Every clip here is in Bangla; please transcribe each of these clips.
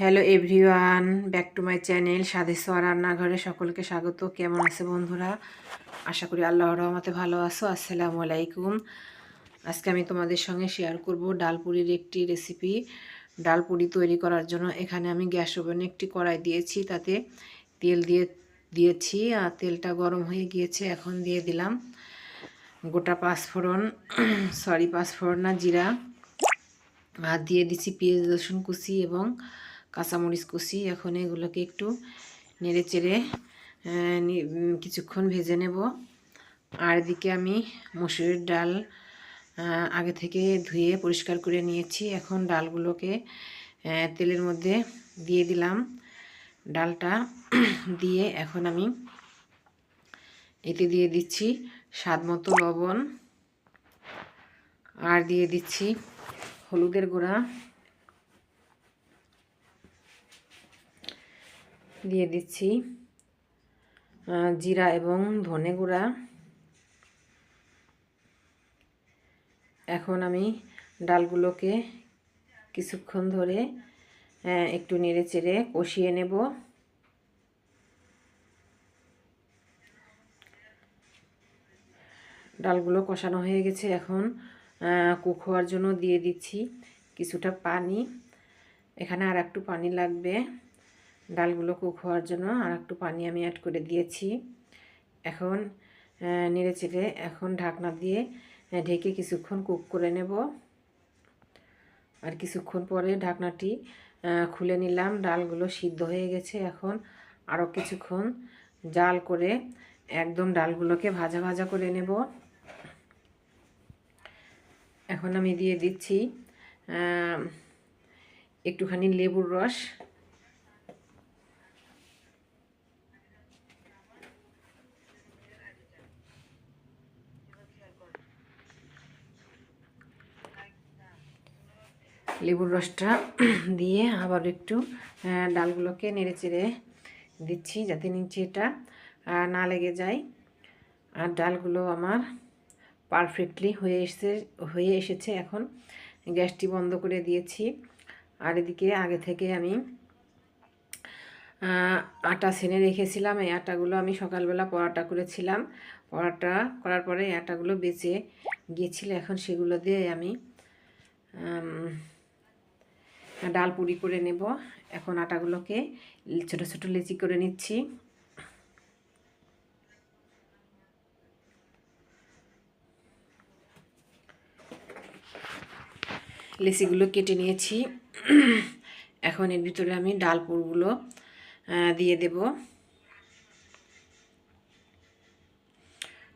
Hello everyone back to my channel স্বাদের সোয়া রান্নাঘরে সকলকে স্বাগত। কেমন আছে বন্ধুরা? আশা করি আল্লাহর রহমতে ভালো আছো। আসসালামু আলাইকুম। আজকে আমি তোমাদের সঙ্গে শেয়ার করব ডালপুরির একটি রেসিপি ডালপুরি তৈরি করার জন্য এখানে আমি গ্যাস ওভেনে একটি কড়াই দিয়েছি, তাতে তেল দিয়ে দিয়েছি, আর তেলটা গরম হয়ে গিয়েছে, এখন দিয়ে দিলাম গোটা পাঁচফোড়ন, সরি পাঁচফোড়ন জিরা, আর দিয়ে দিচ্ছি পেঁয়াজ, রসুন কুচি এবং কাঁচামরিচ কুচি এখন এগুলোকে একটু নেড়ে চেড়ে কিছুক্ষণ ভেজে নেব। আর এদিকে আমি মসুরের ডাল আগে থেকে ধুয়ে পরিষ্কার করে নিয়েছি। এখন ডালগুলোকে তেলের মধ্যে দিয়ে দিলাম ডালটা। দিয়ে এখন আমি এতে দিয়ে দিচ্ছি স্বাদ মতো লবণ। আর দিয়ে দিচ্ছি হলুদের গুঁড়া। দিয়ে দিচ্ছি জিরা এবং ধনে গুঁড়া। এখন আমি ডালগুলোকে কিছুক্ষণ ধরে একটু নেড়ে চেড়ে কষিয়ে নেব। ডালগুলো কষানো হয়ে গেছে এখন কুক হওয়ার জন্য দিয়ে দিচ্ছি কিছুটা পানি। এখানে আর একটু পানি লাগবে। ডালগুলো কুক হওয়ার জন্য আর একটু পানি আমি অ্যাড করে দিয়েছি। এখন নেড়ে চেড়ে এখন ঢাকনা দিয়ে ঢেকে কিছুক্ষণ কুক করে নেব। আর কিছুক্ষণ পরে ঢাকনাটি খুলে নিলাম। ডালগুলো সিদ্ধ হয়ে গেছে। এখন আরও কিছুক্ষণ জাল করে একদম ডালগুলোকে ভাজা ভাজা করে নেব। এখন আমি দিয়ে দিচ্ছি একটুখানি লেবুর রস। লেবুর রসটা দিয়ে আবার একটু ডালগুলোকে নেড়ে চেড়ে দিচ্ছি যাতে নিচে এটা না লেগে যায়। আর ডালগুলো আমার পারফেক্টলি হয়ে এসে হয়ে এসেছে এখন। গ্যাসটি বন্ধ করে দিয়েছি। আর এদিকে আগে থেকে আমি আটা সেনে রেখেছিলাম। এই আটাগুলো আমি সকালবেলা পরাটা করেছিলাম। পরাটা করার পরে আটাগুলো বেঁচে গিয়েছিল। এখন সেগুলো দিয়ে আমি ডাল পুরি করে নেব। এখন আটাগুলোকে ছোট ছোট লেচি করে নিচ্ছি। লেচিগুলো কেটে নিয়েছি। এখন এর ভিতরে আমি ডাল পুরগুলো দিয়ে দেব।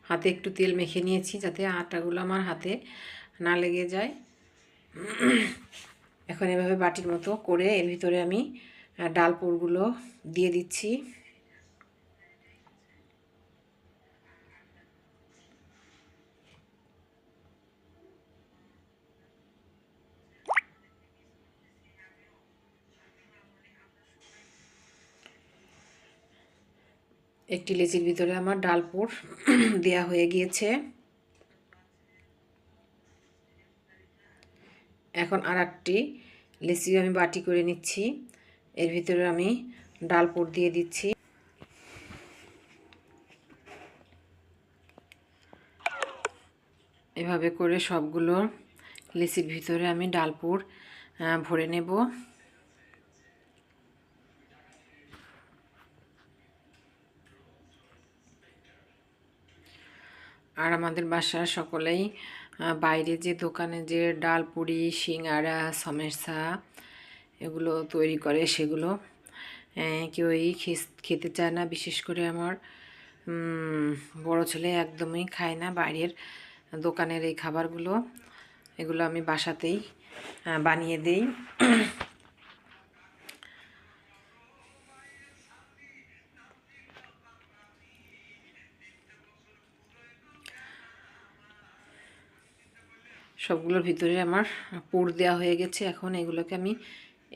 হাতে একটু তেল মেখে নিয়েছি যাতে আটাগুলো আমার হাতে না লেগে যায়। এখন এভাবে বাটির মতো করে এর ভিতরে আমি ডাল পুরগুলো দিয়ে দিচ্ছি। একটি লেচির ভিতরে আমার ডালপুর দেয়া হয়ে গিয়েছে। এখন আর একটি লেচি আমি বাটি করে নিচ্ছি। এর ভিতরে আমি ডালপুর দিয়ে দিচ্ছি। এভাবে করে সবগুলো লেচির ভিতরে আমি ডালপুর ভরে নেব। আর আমাদের বাসার সকলেই বাইরে যে দোকানে যে ডাল পুরি, সিঙ্গারা, সমেসা এগুলো তৈরি করে সেগুলো কেউই খেতে চায় না। বিশেষ করে আমার বড় ছেলে একদমই খায় না বাইরের দোকানের এই খাবারগুলো। এগুলো আমি বাসাতেই বানিয়ে দিই। সবগুলোর ভিতরে আমার পুর দেওয়া হয়ে গেছে। এখন এগুলোকে আমি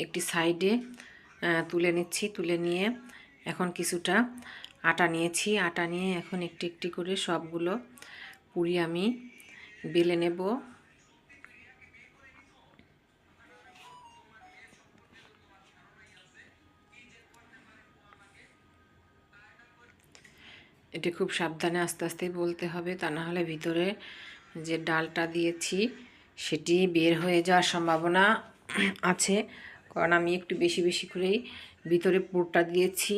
একটি সাইডে তুলে নিচ্ছি। তুলে নিয়ে এখন কিছুটা আটা নিয়েছি। আটা নিয়ে এখন একটি একটি করে সবগুলো পুরি আমি বেলে নেব। এটি খুব সাবধানে আস্তে আস্তে বলতে হবে, তা না হলে ভিতরে যে ডালটা দিয়েছি, সেটি বের হয়ে যাওয়ার সম্ভাবনা আছে। কারণ আমি একটু বেশি বেশি করেই ভিতরে পুরটা দিয়েছি।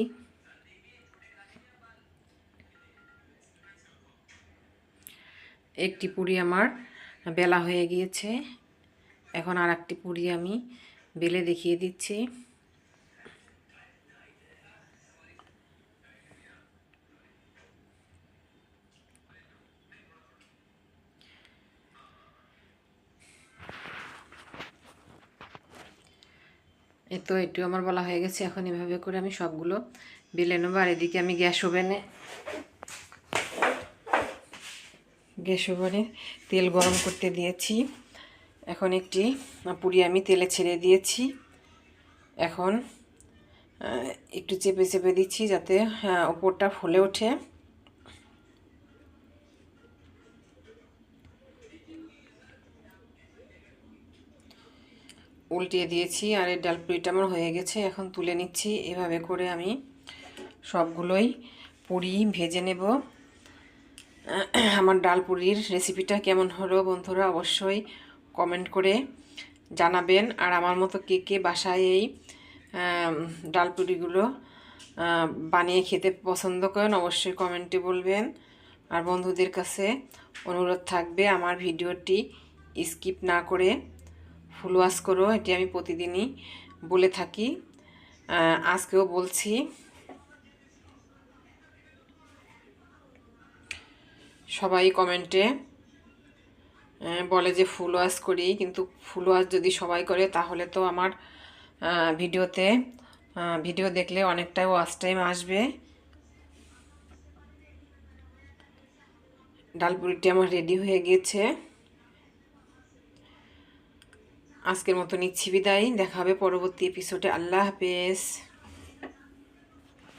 একটি পুরি আমার বেলা হয়ে গিয়েছে। এখন আর একটি পুরি আমি বেলে দেখিয়ে দিচ্ছি। এই তো একটু আমার বলা হয়ে গেছে, এখন এভাবে করে আমি সবগুলো বেলে নেব। আর এদিকে আমি গ্যাস ওভেনে গ্যাস ওভেনে তেল গরম করতে দিয়েছি। এখন একটি পুরি আমি তেলে ছেড়ে দিয়েছি। এখন একটু চেপে চেপে দিচ্ছি যাতে ওপরটা ফুলে ওঠে। উল্টিয়ে দিয়েছি আর এই ডাল পুরিটা আমার হয়ে গেছে। এখন তুলে নিচ্ছি। এভাবে করে আমি সবগুলোই পুরি ভেজে নেব। আমার ডাল পুরির রেসিপিটা কেমন হলো বন্ধুরা অবশ্যই কমেন্ট করে জানাবেন। আর আমার মতো কে কে বাসায় এই ডাল পুরিগুলো বানিয়ে খেতে পছন্দ করেন অবশ্যই কমেন্টে বলবেন। আর বন্ধুদের কাছে অনুরোধ থাকবে আমার ভিডিওটি স্কিপ না করে ফুল ওয়াশ করো, এটি আমি প্রতিদিনই বলে থাকি। আজকেও বলছি, সবাই কমেন্টে বলে যে ফুল ওয়াশ করি, কিন্তু ফুল ওয়াশ যদি সবাই করে, তাহলে তো আমার ভিডিওতে ভিডিও দেখলে অনেকটাই ওয়াশ টাইম আসবে। ডালপুরিটি আমার রেডি হয়ে গিয়েছে আজকের মতো নিচ্ছি বিদায়। দেখা হবে পরবর্তী এপিসোডে আল্লাহ হাফেজ।